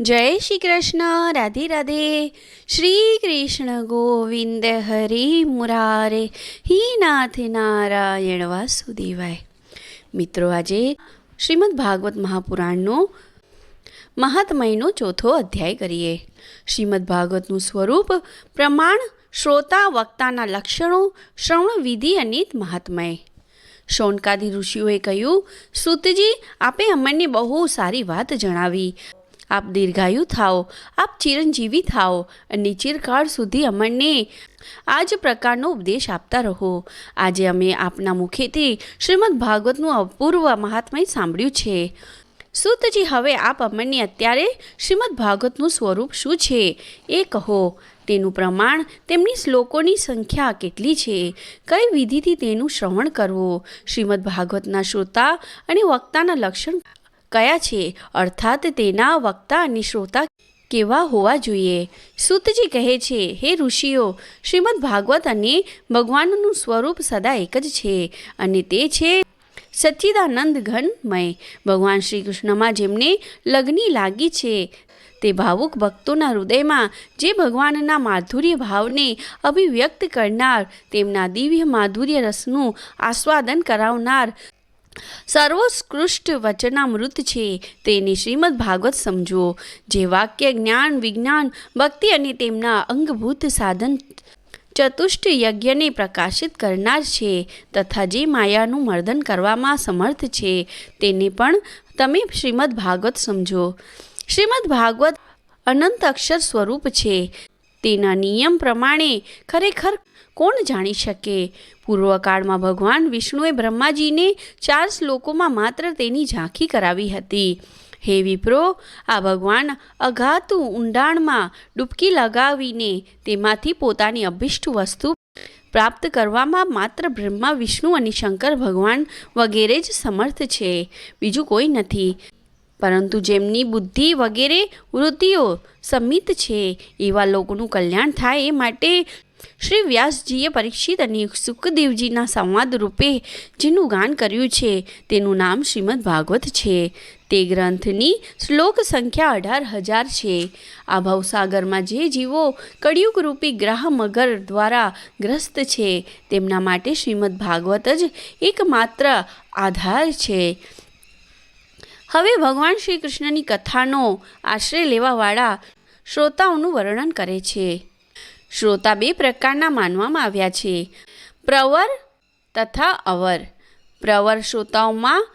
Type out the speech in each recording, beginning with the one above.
જય શ્રી કૃષ્ણ, રાધે રાધે. શ્રી કૃષ્ણ ગોવિંદ હરિ મુરારે. હિનાથ નારાયણ વાસુદેવાય. મિત્રો, આજે શ્રીમદ ભાગવત મહાપુરાણનો મહાત્મયનો ચોથો અધ્યાય કરીએ. શ્રીમદ ભાગવતનું સ્વરૂપ, પ્રમાણ, શ્રોતા, વક્તાના લક્ષણો, શ્રવણ વિધિ અને મહાત્મય. શૌનકાદી ઋષિઓએ કહ્યું, સુતજી, આપે અમને બહુ સારી વાત જણાવી. આપ દીર્ઘાયુ થાઓ, આપ ચિરંજીવી થાઓ અને ચિરકાળ સુધી અમને આ જ પ્રકારનો ઉપદેશ આપતા રહો. આજે અમે આપના મુખેથી શ્રીમદ ભાગવતનું અપૂર્વ મહાત્મય સાંભળ્યું છે. સુતજી હવે આપ અમને અત્યારે શ્રીમદ ભાગવતનું સ્વરૂપ શું છે એ કહો. તેનું પ્રમાણ, તેમની શ્લોકોની સંખ્યા કેટલી છે? કઈ વિધિથી તેનું શ્રવણ કરવું? શ્રીમદ ભાગવતના શ્રોતા અને વક્તાના લક્ષણ કયા છે? અર્થાત તેના વક્તા અને શ્રોતા કેવા હોવા જોઈએ? સુતજી કહે છે, હે ઋષિઓ, શ્રીમદ ભાગવત અને ભગવાનનું સ્વરૂપ સદા એક જ છે અને તે છે સચ્ચિદાનંદ ઘનમય ભગવાન શ્રી કૃષ્ણમાં જેમને લગ્ની લાગી છે, તે ભાવુક ભક્તોના હૃદયમાં જે ભગવાનના માધુર્ય ભાવને અભિવ્યક્ત કરનાર, તેમના દિવ્ય માધુર્ય રસનું આસ્વાદન કરાવનાર સર્વોત્કૃષ્ટ વચનામૃત છે. તેને શ્રીમદ ભાગવત સમજો. જે વાક્ય જ્ઞાન, વિજ્ઞાન, ભક્તિ અને તેમના અંગભૂત સાધન ચતુષ્ટ યજ્ઞને પ્રકાશિત કરનાર છે તથા જે માયાનું મર્દન કરવામાં સમર્થ છે, તેને પણ તમે શ્રીમદ ભાગવત સમજો. શ્રીમદ ભાગવત અનંત અક્ષર સ્વરૂપ છે. તેના નિયમ પ્રમાણે ખરેખર કોણ જાણી શકે? પૂર્વકાળમાં ભગવાન વિષ્ણુએ બ્રહ્માજીને ચાર શ્લોકોમાં માત્ર તેની ઝાંખી કરાવી હતી. હે વિપ્રો, આ ભગવાન અઘાતું ઊંડાણમાં ડૂબકી લગાવીને તેમાંથી પોતાની અભિષ્ટ વસ્તુ પ્રાપ્ત કરવામાં માત્ર બ્રહ્મા, વિષ્ણુ અને શંકર ભગવાન વગેરે જ સમર્થ છે. બીજું કોઈ નથી. પરંતુ જેમની બુદ્ધિ વગેરે વૃત્તિઓ સમિત છે, એવા લોકોનું કલ્યાણ થાય એ માટે શ્રી વ્યાસજીએ પરીક્ષિત અને સુખદેવજીના સંવાદ રૂપે જેનું ગાન કર્યું છે, તેનું નામ શ્રીમદ ભાગવત છે. તે ગ્રંથની શ્લોક સંખ્યા અઢાર હજાર છે. આ ભવસાગરમાં જે જીવો કળિયુગ રૂપી ગ્રહ મગર દ્વારા ગ્રસ્ત છે, તેમના માટે શ્રીમદ ભાગવત જ એકમાત્ર આધાર છે. હવે ભગવાન શ્રી કૃષ્ણની કથાનો આશ્રય લેવાવાળા શ્રોતાઓનું વર્ણન કરે છે. શ્રોતા બે પ્રકારના માનવામાં આવ્યા છે. પ્રવર તથા અવર. પ્રવર શ્રોતાઓમાં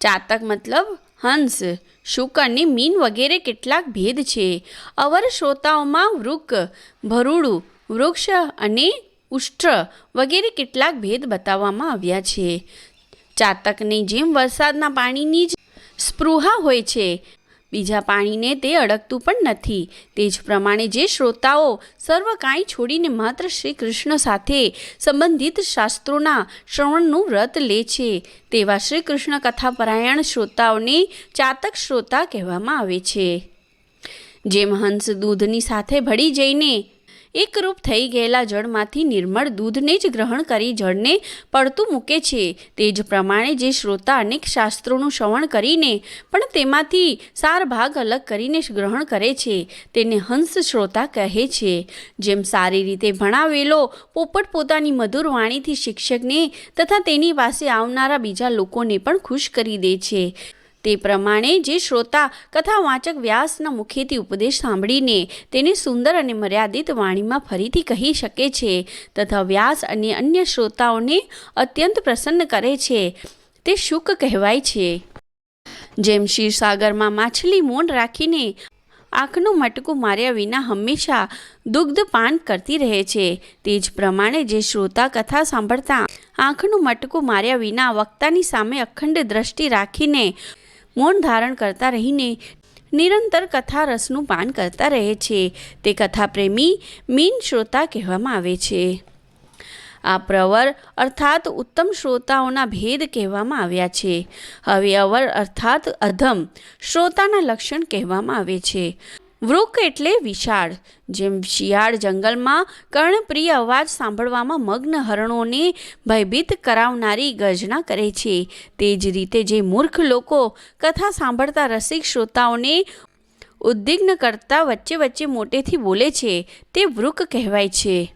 ચાતક મતલબ હંસ, શુક અને મીન વગેરે કેટલાક ભેદ છે. અવર શ્રોતાઓમાં વૃક, ભરૂડું, વૃક્ષ અને ઉષ્ટ્ર વગેરે કેટલાક ભેદ બતાવવામાં આવ્યા છે. ચાતકની જેમ વરસાદના પાણીની જ સ્પૃહા હોય છે. બીજા પાણીને તે અડકતું પણ નથી. તે જ પ્રમાણે જે શ્રોતાઓ સર્વ કાંઈ છોડીને માત્ર શ્રી કૃષ્ણ સાથે સંબંધિત શાસ્ત્રોના શ્રવણનું વ્રત લે છે, તેવા શ્રી કૃષ્ણ કથાપરાયણ શ્રોતાઓને ચાતક શ્રોતા કહેવામાં આવે છે. જેમ હંસ દૂધની સાથે ભળી જઈને એકરૂપ થઈ ગયેલા જળમાંથી નિર્મળ દૂધને જ ગ્રહણ કરી જળને પડતું મૂકે છે. તે જ પ્રમાણે જે શ્રોતા અનેક શાસ્ત્રોનું શ્રવણ કરીને પણ તેમાંથી સાર ભાગ અલગ કરીને ગ્રહણ કરે છે, તેને હંસ શ્રોતા કહે છે. જેમ સારી રીતે ભણાવેલો પોપટ પોતાની મધુર વાણીથી શિક્ષકને તથા તેની પાસે આવનારા બીજા લોકોને પણ ખુશ કરી દે છે. તે પ્રમાણે જે શ્રોતા કથા વાંચક વ્યાસના મુખેથી ઉપદેશ સાંભળીને તેને સુંદર અને મર્યાદિત વાણીમાં ફરીથી કહી શકે છે તથા વ્યાસ અને અન્ય શ્રોતાઓને અત્યંત પ્રસન્ન કરે છે. તે શુક કહેવાય છે. જેમ ક્ષીરસાગરમાં માછલી મૌન રાખીને આંખનું મટકું માર્યા વિના હંમેશા દુગ્ધ પાન કરતી રહે છે. તે જ પ્રમાણે જે શ્રોતા કથા સાંભળતા આંખનું મટકું માર્યા વિના વક્તાની સામે અખંડ દ્રષ્ટિ રાખીને મૌન ધારણ કરતા રહીને નિરંતર કથા રસનું પાન કરતા રહે છે. તે કથા પ્રેમી મીન શ્રોતા કહેવામાં આવે છે. આ પ્રવર અર્થાત ઉત્તમ શ્રોતાઓના ભેદ કહેવામાં આવ્યા છે. હવે અવર અર્થાત અધમ શ્રોતાના લક્ષણ કહેવામાં આવે છે. વૃક એટલે વિશાળ, જેમ શિયાળ જંગલમાં કર્ણપ્રિય અવાજ સાંભળવામાં મગ્ન હરણોને ભયભીત કરાવનારી ગર્જના કરે છે. તે જ રીતે જે મૂર્ખ લોકો કથા સાંભળતા રસિક શ્રોતાઓને ઉદ્વિગ્ન કરતા વચ્ચે વચ્ચે મોટેથી બોલે છે, તે વૃક કહેવાય છે.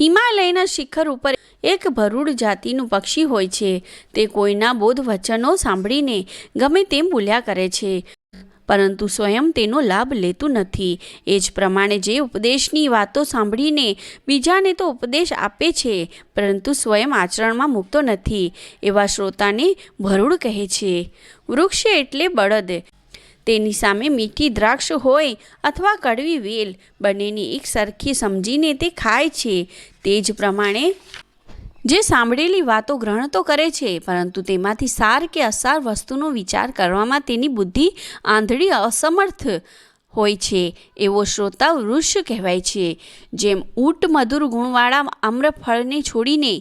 હિમાલયના શિખર ઉપર એક ભરૂડ જાતિનું પક્ષી હોય છે. તે કોઈના બોધ વચનો સાંભળીને ગમે તેમ બોલ્યા કરે છે. પરંતુ સ્વયં તેનો લાભ લેતું નથી. એ જ પ્રમાણે જે ઉપદેશની વાતો સાંભળીને બીજાને તો ઉપદેશ આપે છે, પરંતુ સ્વયં આચરણમાં મૂકતો નથી, એવા શ્રોતાને ભરૂડ કહે છે. વૃક્ષ એટલે બળદ. તેની સામે મીઠી દ્રાક્ષ હોય અથવા કડવી વેલ, બંનેની એક સરખી સમજીને તે ખાય છે. તે જ પ્રમાણે જે સાંભળેલી વાતો ગ્રહણ તો કરે છે, પરંતુ તેમાંથી સાર કે અસાર વસ્તુનો વિચાર કરવામાં તેની બુદ્ધિ આંધળી અસમર્થ હોય છે, એવો શ્રોતા વૃક્ષ કહેવાય છે, જેમ ઊંટ મધુર ગુણવાળા આમ્રફળને છોડીને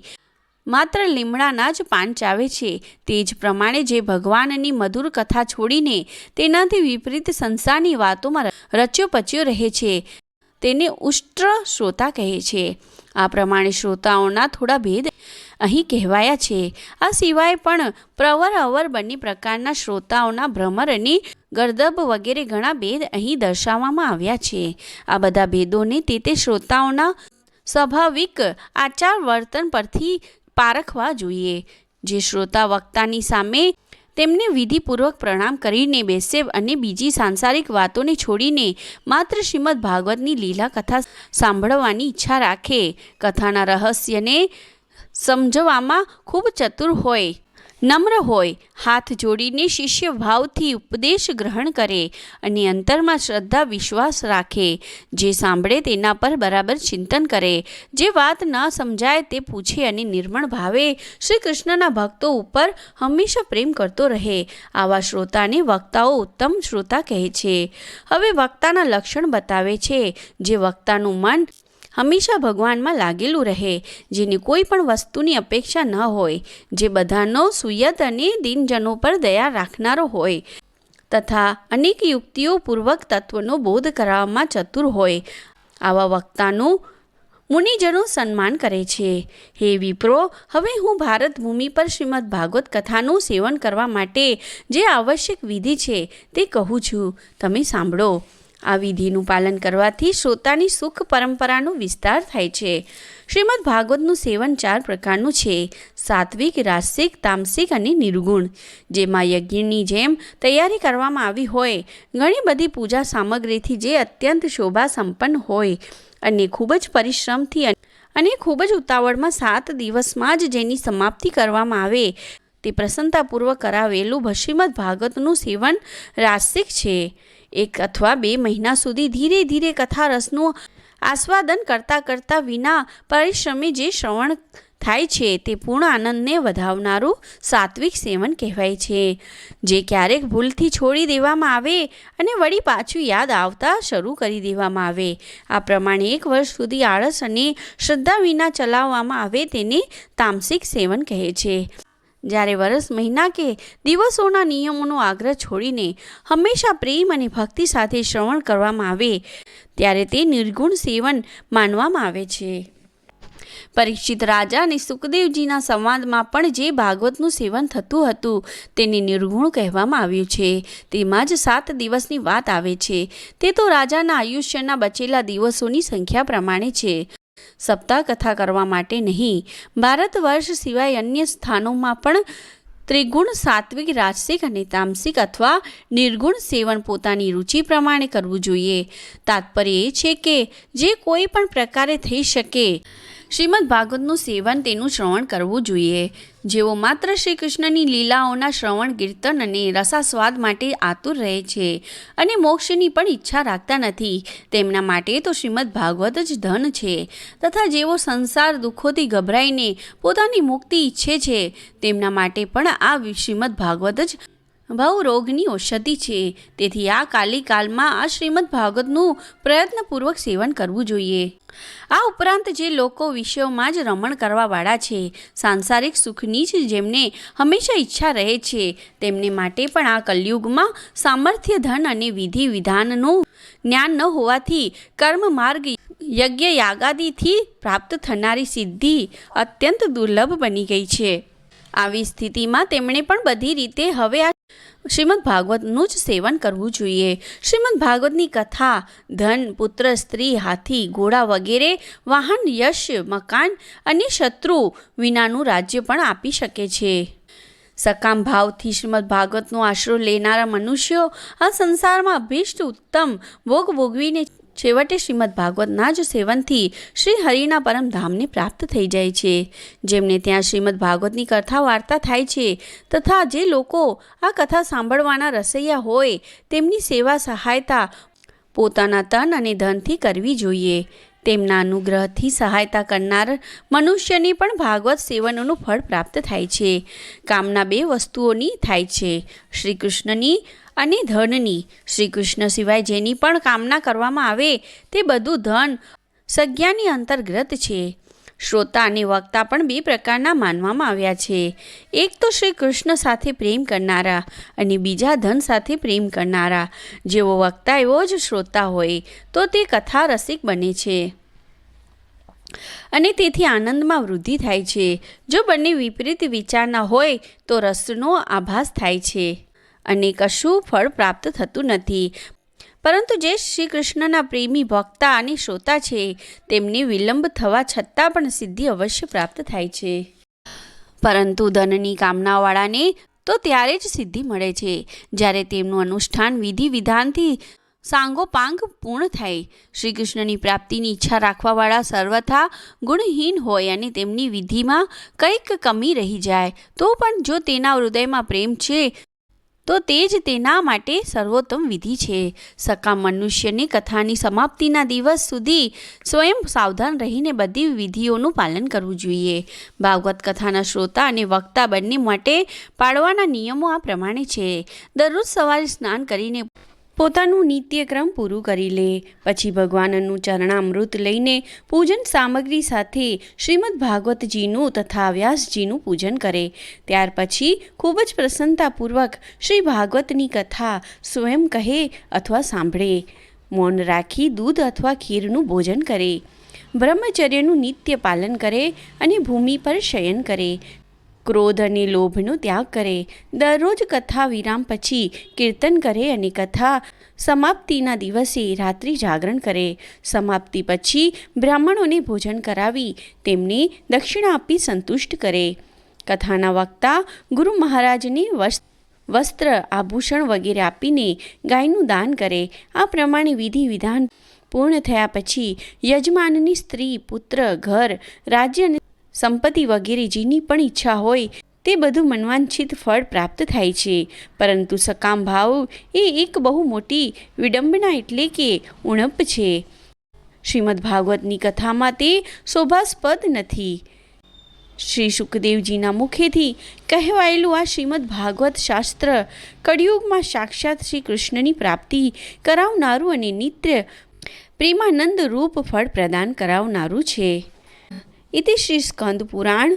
માત્ર લીમડાના જ પાન ચાવે છે, તે જ પ્રમાણે જે ભગવાનની મધુર કથા છોડીને તેનાથી વિપરીત સંસારની વાતોમાં રચ્યો પચ્યો રહે છે, તેને ઉષ્ટ્ર શ્રોતા કહે છે. આ પ્રમાણે શ્રોતાઓના થોડા ભેદ અહીં કહેવાયા છે. આ સિવાય પણ પ્રવર અવર બંને પ્રકારના શ્રોતાઓના ભ્રમર અને ગર્દભ વગેરે ઘણા ભેદ અહીં દર્શાવવામાં આવ્યા છે. આ બધા ભેદોને તે તે શ્રોતાઓના સ્વાભાવિક આચાર વર્તન પરથી પારખવા જોઈએ. જે શ્રોતા વક્તાની સામે તેમને વિધિપૂર્વક પ્રણામ કરીને બેસે અને બીજી સાંસારિક વાતોને છોડીને માત્ર શ્રીમદ ભાગવતની લીલા કથા સાંભળવાની ઈચ્છા રાખે. કથાના રહસ્યને સમજવામાં ખૂબ ચતુર હોય. નમ્ર હોય, હાથ જોડીને શિષ્ય ભાવથી ઉપદેશ ગ્રહણ કરે અને અંતરમાં શ્રદ્ધા, વિશ્વાસ રાખે. જે સાંભળે તેના પર બરાબર ચિંતન કરે. જે વાત ન સમજાય તે પૂછે અને નિર્મળ ભાવે. શ્રી કૃષ્ણના ભક્તો ઉપર હંમેશા પ્રેમ કરતો રહે. આવા શ્રોતાને વક્તાઓ ઉત્તમ શ્રોતા કહે છે. હવે વક્તાના લક્ષણ બતાવે છે. જે વક્તાનું મન હંમેશા ભગવાનમાં લાગેલું રહે, જેની કોઈ પણ વસ્તુની અપેક્ષા ન હોય, જે બધાનો સુયત અને દિનજનો પર દયા રાખનારો હોય, તથા અનેક યુક્તિઓ પૂર્વક તત્વનો બોધ કરાવવામાં ચતુર હોય, આવા વક્તાનું મુનિજનો સન્માન કરે છે. હે વિપ્રો, હવે હું ભારત ભૂમિ પર શ્રીમદ ભાગવત કથાનું સેવન કરવા માટે જે આવશ્યક વિધિ છે તે કહું છું. તમે સાંભળો. આ વિધિનું પાલન કરવાથી શ્રોતાની સુખ પરંપરાનો વિસ્તાર થાય છે. શ્રીમદ ભાગવતનું સેવન ચાર પ્રકારનું છે. સાત્વિક, રાસિક, તામસિક અને નિર્ગુણ. જેમાં યજ્ઞની જેમ તૈયારી કરવામાં આવી હોય, ઘણી બધી પૂજા સામગ્રીથી જે અત્યંત શોભા સંપન્ન હોય અને ખૂબ જ પરિશ્રમથી અને ખૂબ જ ઉતાવળમાં સાત દિવસમાં જ જેની સમાપ્તિ કરવામાં આવે, તે પ્રસન્નતાપૂર્વક કરાવેલું ભશ્રીમદ ભાગવતનું સેવન રાસિક છે. એક અથવા બે મહિના સુધી ધીરે ધીરે કથા રસનું આસ્વાદન કરતાં કરતાં વિના પરિશ્રમે જે શ્રવણ થાય છે તે પૂર્ણ આનંદને વધાવનારું સાત્વિક સેવન કહેવાય છે. જે ક્યારેક ભૂલથી છોડી દેવામાં આવે અને વળી પાછું યાદ આવતા શરૂ કરી દેવામાં આવે. આ પ્રમાણે એક વર્ષ સુધી આળસ અને શ્રદ્ધા વિના ચલાવવામાં આવે તેને તામસિક સેવન કહે છે. જ્યારે વરસ મહિના કે દિવસોના નિયમોનો આગ્રહ છોડીને હંમેશા પ્રેમ અને ભક્તિ સાથે શ્રવણ કરવામાં આવે, ત્યારે તે નિર્ગુણ સેવન માનવામાં આવે છે. પરીક્ષિત રાજા અને સુખદેવજીના સંવાદમાં પણ જે ભાગવતનું સેવન થતું હતું, તેને નિર્ગુણ કહેવામાં આવ્યું છે. તેમાં જ સાત દિવસની વાત આવે છે. તે તો રાજાના આયુષ્યના બચેલા દિવસોની સંખ્યા પ્રમાણે છે. સપ્તાહ કથા કરવા માટે નહીં. ભારત વર્ષ સિવાય અન્ય સ્થાનોમાં પણ ત્રિગુણ સાત્વિક, રાજસિક અને તામસિક અથવા નિર્ગુણ સેવન પોતાની રુચિ પ્રમાણે કરવું જોઈએ. તાત્પર્ય એ છે કે જે કોઈ પણ પ્રકારે થઈ શકે શ્રીમદ ભાગવતનું સેવન તેનું શ્રવણ કરવું જોઈએ. જેઓ માત્ર શ્રી કૃષ્ણની લીલાઓના શ્રવણ, કીર્તન અને રસાસ્વાદ માટે આતુર રહે છે અને મોક્ષની પણ ઈચ્છા રાખતા નથી, તેમના માટે તો શ્રીમદ ભાગવત જ ધન છે. તથા જેઓ સંસાર દુઃખોથી ગભરાઈને પોતાની મુક્તિ ઈચ્છે છે, તેમના માટે પણ આ શ્રીમદ ભાગવત જ ભવ રોગની ઔષધિ છે. તેથી આ કાલિકાલમાં આ શ્રીમદ ભાગવતનું પ્રયત્નપૂર્વક સેવન કરવું જોઈએ. આ ઉપરાંત જે લોકો વિષયોમાં જ રમણ કરવાવાળા છે, સાંસારિક સુખની જ જેમને હંમેશા ઈચ્છા રહે છે, તેમને માટે પણ આ કલયુગમાં સામર્થ્ય, ધન અને વિધિ વિધાનનું જ્ઞાન ન હોવાથી કર્મ માર્ગ યજ્ઞ યાગાદીથી પ્રાપ્ત થનારી સિદ્ધિ અત્યંત દુર્લભ બની ગઈ છે. આવી સ્થિતિમાં તેમણે પણ બધી રીતે હવે આ શ્રીમદ ભાગવતનું જ સેવન કરવું જોઈએ. શ્રીમદ ભાગવતની કથા, ધન, પુત્ર, સ્ત્રી, હાથી, ઘોડા વગેરે, વાહન, યશ, મકાન અને શત્રુ વિનાનું રાજ્ય પણ આપી શકે છે. સકામ ભાવથી શ્રીમદ ભાગવતનો આશરો લેનારા મનુષ્યો આ સંસારમાં અભિષ્ટ ઉત્તમ ભોગ ભોગવીને છેવટે શ્રીમદ ભાગવતના જ સેવનથી શ્રી હરિના પરમધામને પ્રાપ્ત થઈ જાય છે. જેમને ત્યાં શ્રીમદ ભાગવતની કથા વાર્તા થાય છે તથા જે લોકો આ કથા સાંભળવાના રસૈયા હોય તેમની સેવા સહાયતા પોતાના તન અને ધનથી કરવી જોઈએ. તેમના અનુગ્રહથી સહાયતા કરનાર મનુષ્યને પણ ભાગવત સેવનોનું ફળ પ્રાપ્ત થાય છે. કામના બે વસ્તુઓની થાય છે. શ્રી કૃષ્ણની અને ધનની. શ્રી કૃષ્ણ સિવાય જેની પણ કામના કરવામાં આવે તે બધું ધન સંજ્ઞાની અંતર્ગત છે. શ્રોતા અને વક્તા પણ બે પ્રકારના માનવામાં આવ્યા છે. એક તો શ્રી કૃષ્ણ સાથે પ્રેમ કરનારા અને બીજા ધન સાથે પ્રેમ કરનારા. જેવો વક્તા એવો જ શ્રોતા હોય તો તે કથા રસિક બને છે. અને તેથી આનંદમાં વૃદ્ધિ થાય છે. જો બંને વિપરીત વિચારના હોય તો રસનો આભાસ થાય છે. અને કશું ફળ પ્રાપ્ત થતું નથી. પરંતુ જે શ્રી કૃષ્ણના પ્રેમી ભક્તા અને શ્રોતા છે, તેમને વિલંબ થવા છતાં પણ સિદ્ધિ અવશ્ય પ્રાપ્ત થાય છે. પરંતુ ધનની કામનાવાળાને તો ત્યારે જ સિદ્ધિ મળે છે. જ્યારે તેમનું અનુષ્ઠાન વિધિ વિધાનથી સાંગોપાંગ પૂર્ણ થાય. શ્રી કૃષ્ણની પ્રાપ્તિની ઈચ્છા રાખવાવાળા સર્વથા ગુણહીન હોય અને તેમની વિધિમાં કંઈક કમી રહી જાય, તો પણ જો તેના હૃદયમાં પ્રેમ છે તો તે જ તેના માટે સર્વોત્તમ વિધિ છે. સકામ મનુષ્યની કથાની સમાપ્તિના દિવસ સુધી સ્વયં સાવધાન રહીને બધી વિધિઓનું પાલન કરવું જોઈએ. ભાગવત કથાના શ્રોતા અને વક્તા બંને માટે પાળવાના નિયમો આ પ્રમાણે છે. દરરોજ સવારે સ્નાન કરીને પોતાનું નિત્યક્રમ પૂરું કરી લે. પછી ભગવાનનું ચરણામૃત લઈને પૂજન સામગ્રી સાથે શ્રીમદ ભાગવતજીનું તથા વ્યાસજીનું પૂજન કરે. ત્યાર પછી ખૂબ જ પ્રસન્નતાપૂર્વક શ્રી ભાગવતની કથા સ્વયં કહે અથવા સાંભળે. મૌન રાખી દૂધ અથવા ખીરનું ભોજન કરે. બ્રહ્મચર્યનું નિત્ય પાલન કરે અને ભૂમિ પર શયન કરે. ક્રોધ અને લોભનો ત્યાગ કરે દરરોજ કથા વિરામ પછી કીર્તન કરે અને કથા સમાપ્તિના દિવસે રાત્રિ જાગરણ કરે સમાપ્તિ પછી બ્રાહ્મણોને ભોજન કરાવી તેમને દક્ષિણા આપી સંતુષ્ટ કરે કથાના વક્તા ગુરુ મહારાજને વસ્ત્ર વસ્ત્ર આભૂષણ વગેરે આપીને ગાયનું દાન કરે આ પ્રમાણે વિધિ વિધાન પૂર્ણ થયા પછી યજમાનની સ્ત્રી પુત્ર ઘર રાજ્ય સંપત્તિ વગેરે જેની પણ ઈચ્છા હોય તે બધું મનવાંછિત ફળ પ્રાપ્ત થાય છે. પરંતુ સકામ ભાવ એ એક બહુ મોટી વિડંબના એટલે કે ઉણપ છે. શ્રીમદ ભાગવતની કથામાં તે શોભાસ્પદ નથી. શ્રી સુખદેવજીના મુખેથી કહેવાયેલું આ શ્રીમદ ભાગવત શાસ્ત્ર કળિયુગમાં સાક્ષાત શ્રી કૃષ્ણની પ્રાપ્તિ કરાવનારું અને નિત્ય પ્રેમાનંદ રૂપ ફળ પ્રદાન કરાવનારું છે. ઇતિ શ્રી સ્કંદ પુરાણ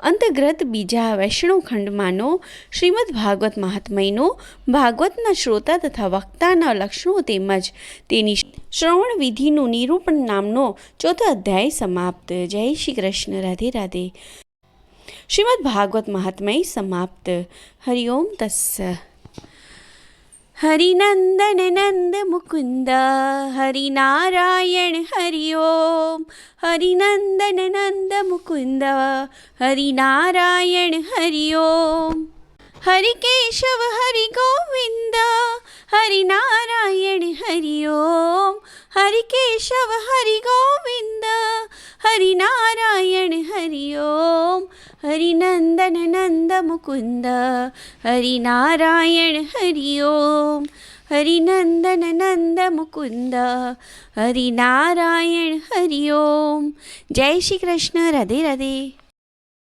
અંતર્ગત બીજા વૈષ્ણવ ખંડમાંનો શ્રીમદ ભાગવત મહાત્મયનો ભાગવતના શ્રોતા તથા વક્તાના લક્ષણો તેમજ તેની શ્રવણ વિધિનું નિરૂપણ નામનો ચોથો અધ્યાય સમાપ્ત જય શ્રી કૃષ્ણ રાધે રાધે શ્રીમદ ભાગવત મહાત્મય સમાપ્ત હરિઓમ તસ્સ हरिनन्दन नन्द मुकुन्द हरिनारायण हरि ॐ हरिनन्दन नन्द मुकुन्द हरिनारायण हरि ॐ हरिकेशव हरि गोविन्द हरिनारायण हरि ओं हरिकेशव हरिगोविन्द हरिनारायण हरि ओं हरिनन्दन नन्दमुकुन्द हरिनारायण हरि ओं हरिनन्दन नन्दमुकुन्द हरिनारायण हरि ओं जय श्रीकृष्ण। राधे राधे।